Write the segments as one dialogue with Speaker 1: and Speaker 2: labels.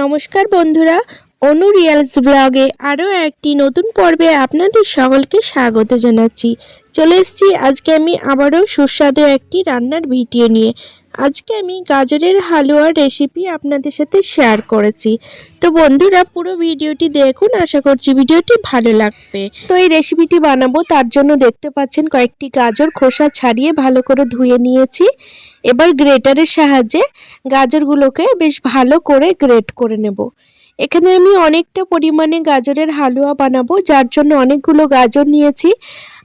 Speaker 1: নমস্কার বন্ধুরা, অনু রিয়ালস ব্লগে আরও একটি নতুন পর্বে আপনাদের সকলকে স্বাগত জানাচ্ছি। চলে এসেছি, আজকে আমি আবারও সুস্বাদু একটি রান্নার ভিডিও নিয়ে। আজকে আমি গাজরের হালুয়ার রেসিপি আপনাদের সাথে শেয়ার করেছি। তো বন্ধুরা, পুরো ভিডিওটি দেখুন, আশা করছি ভিডিওটি ভালো লাগবে। তো এই রেসিপিটি বানাবো, তার জন্য দেখতে পাচ্ছেন কয়েকটি গাজর খোসা ছাড়িয়ে ভালো করে ধুয়ে নিয়েছি। এবার গ্রেটারের সাহায্যে গাজরগুলোকে বেশ ভালো করে গ্রেট করে নেব। এখানে আমি অনেকটা পরিমাণে গাজরের হালুয়া বানাবো, যার জন্য অনেকগুলো গাজর নিয়েছি।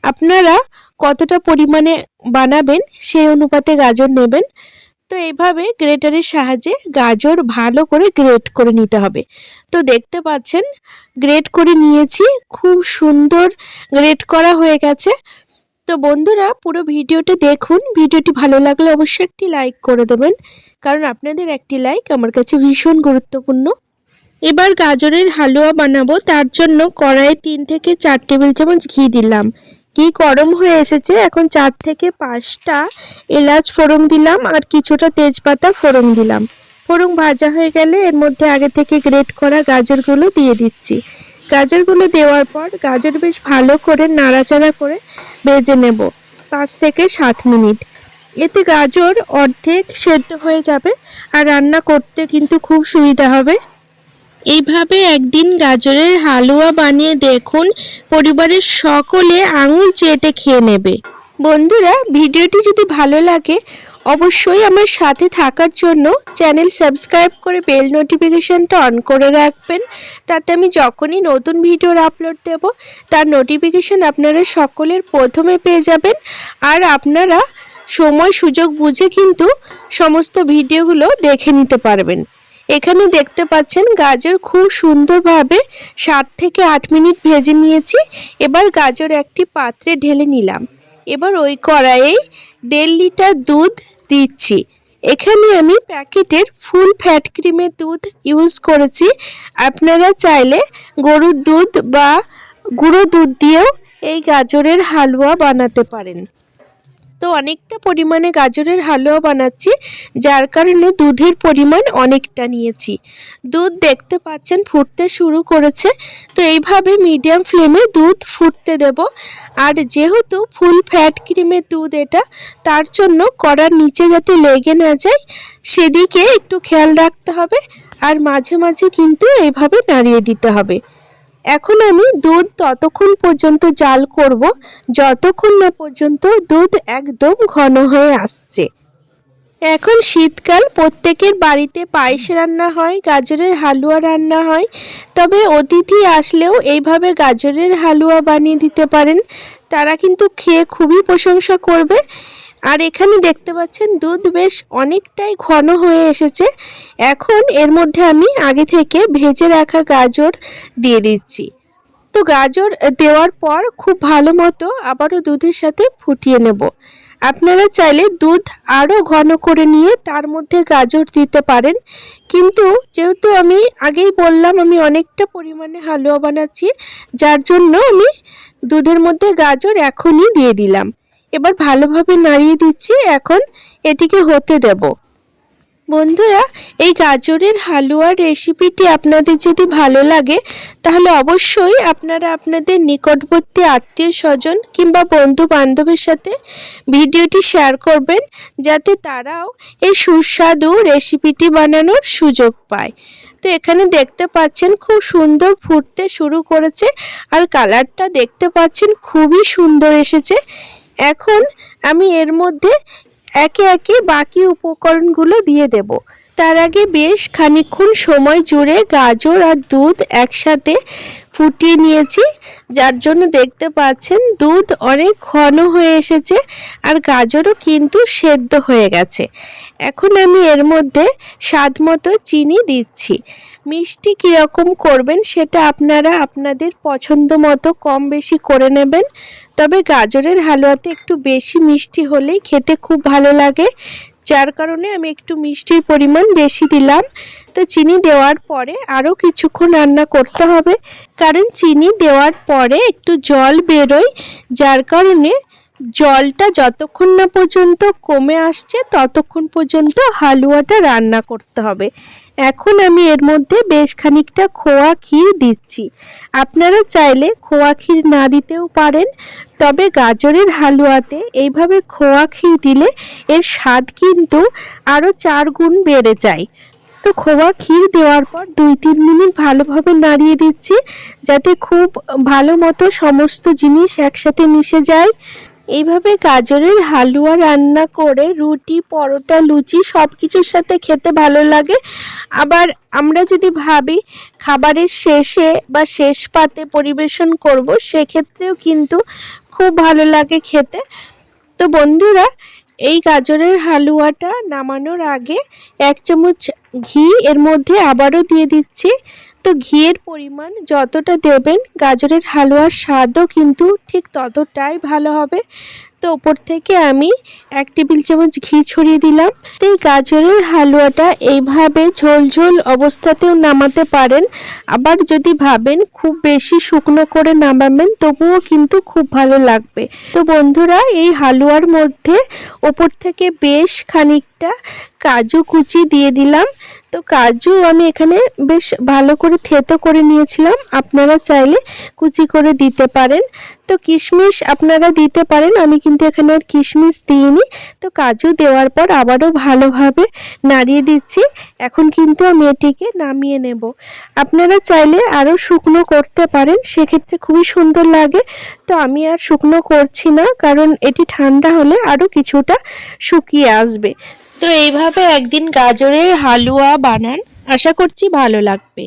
Speaker 1: আপনারা কতটা পরিমাণে বানাবেন, সেই অনুপাতে গাজর নেবেন। তো এইভাবে গ্রেটারের সাহায্যে গাজর ভালো করে গ্রেট করে নিতে হবে। তো দেখতে পাচ্ছেন, গ্রেট করে নিয়েছি, খুব সুন্দর গ্রেট করা হয়ে গেছে। তো বন্ধুরা, পুরো ভিডিওটি দেখুন। ভিডিওটি ভালো লাগলে অবশ্যই একটি লাইক করে দেবেন, কারণ আপনাদের একটি লাইক আমার কাছে ভীষণ গুরুত্বপূর্ণ। এবার গাজরের হালুয়া বানাবো, তার জন্য কড়াইয়ে তিন থেকে চার টেবিল চামচ ঘি দিলাম। ঘি গরম হয়ে এসেছে? এখন চার থেকে পাঁচটা এলাচ ফোড়ন দিলাম আর কিছুটা তেজপাতা ফোড়ন দিলাম। ফোড়ন ভাজা হয়ে গেলে এর মধ্যে আগে থেকে গ্রেট করা গাজরগুলো দিয়ে দিচ্ছি। গাজরগুলো দেওয়ার পর গাজর বেশ ভালো করে নাড়াচাড়া করে ভেজে নেব, পাঁচ থেকে সাত মিনিট। এতে গাজর অর্ধেক সেদ্ধ হয়ে যাবে আর রান্না করতে কিন্তু খুব সুবিধা হবে। এইভাবে একদিন গাজরের হালুয়া বানিয়ে দেখুন, পরিবারের সকলে আঙুল চেটে খেয়ে নেবে। বন্ধুরা, ভিডিওটি যদি ভালো লাগে, অবশ্যই আমার সাথে থাকার জন্য চ্যানেল সাবস্ক্রাইব করে বেল নোটিফিকেশনটা অন করে রাখবেন। তাতে আমি যখনই নতুন ভিডিওর আপলোড দেব, তার নোটিফিকেশন আপনারা সকলের প্রথমে পেয়ে যাবেন। আর আপনারা সময় সুযোগ বুঝে কিন্তু সমস্ত ভিডিওগুলো দেখে নিতে পারবেন। এখানে দেখতে পাচ্ছেন গাজর খুব সুন্দরভাবে সাত থেকে আট মিনিট ভেজে নিয়েছি। এবার গাজর একটি পাত্রে ঢেলে নিলাম। এবার ওই কড়াইয়ে দেড় লিটার দুধ দিচ্ছি। এখানে আমি প্যাকেটের ফুল ফ্যাট ক্রিমের দুধ ইউজ করেছি। আপনারা চাইলে গরুর দুধ বা গুঁড়ো দুধ দিয়েও এই গাজরের হালুয়া বানাতে পারেন। তো অনেকটা পরিমাণে গাজরের হালুয়া বানাচ্ছি, যার কারণে দুধের পরিমাণ অনেকটা নিয়েছি। দুধ দেখতে পাচ্ছেন ফুটতে শুরু করেছে, তো এইভাবে মিডিয়াম ফ্লেমে দুধ ফুটতে দেব। আর যেহেতু ফুল ফ্যাট ক্রিমের দুধ এটা, তার জন্য কড়ার নিচে যাতে লেগে না যায়, সেদিকে একটু খেয়াল রাখতে হবে। আর মাঝে মাঝে কিন্তু এইভাবে নাড়িয়ে দিতে হবে। এখন আমি দুধ ততক্ষণ পর্যন্ত জাল করব, যতক্ষণ না পর্যন্ত দুধ একদম ঘন হয়ে আসছে। এখন শীতকাল, প্রত্যেকের বাড়িতে পায়েস রান্না হয়, গাজরের হালুয়া রান্না হয়, তবে অতিথি আসলেও এইভাবে গাজরের হালুয়া বানিয়ে দিতে পারেন। তারা কিন্তু খেয়ে খুবই প্রশংসা করবে। আর এখানে দেখতে পাচ্ছেন দুধ বেশ অনেকটাই ঘন হয়ে এসেছে। এখন এর মধ্যে আমি আগে থেকে ভেজে রাখা গাজর দিয়ে দিচ্ছি। তো গাজর দেওয়ার পর খুব ভালো মতো আবারও দুধের সাথে ফুটিয়ে নেব। আপনারা চাইলে দুধ আরও ঘন করে নিয়ে তার মধ্যে গাজর দিতে পারেন। কিন্তু যেহেতু আমি আগেই বললাম আমি অনেকটা পরিমাণে হালুয়া বানাচ্ছি, যার জন্য আমি দুধের মধ্যে গাজর এখনই দিয়ে দিলাম। এবার ভালোভাবে নাড়িয়ে দিচ্ছি, এখন এটিকে হতে দেব। বন্ধুরা, এই গাজরের হালুয়ার রেসিপিটি আপনাদের যদি ভালো লাগে, তাহলে অবশ্যই আপনারা আপনাদের নিকটবর্তী আত্মীয় স্বজন কিংবা বন্ধু বান্ধবের সাথে ভিডিওটি শেয়ার করবেন, যাতে তারাও এই সুস্বাদু রেসিপিটি বানানোর সুযোগ পায়। তো এখানে দেখতে পাচ্ছেন খুব সুন্দর ফুটতে শুরু করেছে, আর কালারটা দেখতে পাচ্ছেন খুবই সুন্দর এসেছে। এখন আমি এর মধ্যে একে একে বাকি উপকরণগুলো দিয়ে দেব। তার আগে বেশ খানিক্ষণ সময় জুড়ে গাজর আর দুধ একসাথে ফুটিয়ে নিয়েছি, যার জন্য দেখতে পাচ্ছেন দুধ অনেক ঘন হয়ে এসেছে আর গাজরও কিন্তু সেদ্ধ হয়ে গেছে। এখন আমি এর মধ্যে স্বাদ মতো চিনি দিচ্ছি। মিষ্টি কীরকম করবেন সেটা আপনারা আপনাদের পছন্দ মতো কম বেশি করে নেবেন, তবে গাজরের হালুয়াতে একটু বেশি মিষ্টি হলেই খেতে খুব ভালো লাগে। যার কারণে আমি একটু মিষ্টির পরিমাণ বেশি দিলাম। তো চিনি দেওয়ার পরে আরও কিছুক্ষণ রান্না করতে হবে। কারণ চিনি দেওয়ার পরে একটু জল বেরোয়, যার কারণে জলটা যতক্ষণ না পর্যন্ত কমে আসছে, ততক্ষণ পর্যন্ত হালুয়াটা রান্না করতে হবে। এখন আমি এর মধ্যে বেশ খানিকটা খোয়া ক্ষীর দিচ্ছি। আপনারা চাইলে খোয়া ক্ষীর না দিতেও পারেন, তবে গাজরের হালুয়াতে এইভাবে খোয়া ক্ষীর দিলে এর স্বাদ কিন্তু আরও চার গুণ বেড়ে যায়। খোয়া ক্ষীর দেওয়ার পর দুই তিন মিনিট ভালোভাবে নাড়িয়ে দিচ্ছি, যাতে খুব ভালো মতো সমস্ত জিনিস একসাথে মিশে যায়। এইভাবে গাজরের হালুয়া রান্না করে, রুটি, পরোটা, লুচি সব কিছুর সাথে খেতে ভালো লাগে। আবার আমরা যদি ভাবি খাবারের শেষে বা শেষ পাতে পরিবেশন করব, সেক্ষেত্রেও কিন্তু খুব ভালো লাগে খেতে। তো বন্ধুরা এই গাজরের হালুয়াটা নামানোর আগে এক চামচ ঘি এর মধ্যে আবারও দিয়ে দিচ্ছি তো ঘিয়ের পরিমাণ যতটা দেবেন, গাজরের হালুয়ার স্বাদও কিন্তু ঠিক ততটাই ভালো হবে। তো ওপর থেকে আমি এক টেবিল চামচ ঘি ছড়িয়ে দিলাম। এই গাজরের হালুয়াটা এইভাবে ঝোল ঝোল অবস্থাতেও নামাতে পারেন। আবার যদি ভাবেন খুব বেশি শুকনো করে নামাবেন, তবুও কিন্তু খুব ভালো লাগবে। তো বন্ধুরা, এই হালুয়ার মধ্যে ওপর থেকে বেশ খানিকটা কাজু কুচি দিয়ে দিলাম। তো কাজু আমি এখানে বেশ ভালো করে থেতো করে নিয়েছিলাম। আপনারা চাইলে কুচি করে দিতে পারেন। তো কিশমিশ আপনারা দিতে পারেন, আমি কিন্তু এখানে আর কিশমিশ দিইনি। তো কাজু দেওয়ার পর আবারও ভালোভাবে নাড়িয়ে দিচ্ছি। এখন কিন্তু আমি এটিকে নামিয়ে নেব। আপনারা চাইলে আরও শুকনো করতে পারেন, সেক্ষেত্রে খুবই সুন্দর লাগে। তো আমি আর শুকনো করছি না, কারণ এটি ঠান্ডা হলে আরও কিছুটা শুকিয়ে আসবে। তো এইভাবে একদিন গাজরের হালুয়া বানান। আশা করছি ভালো লাগবে।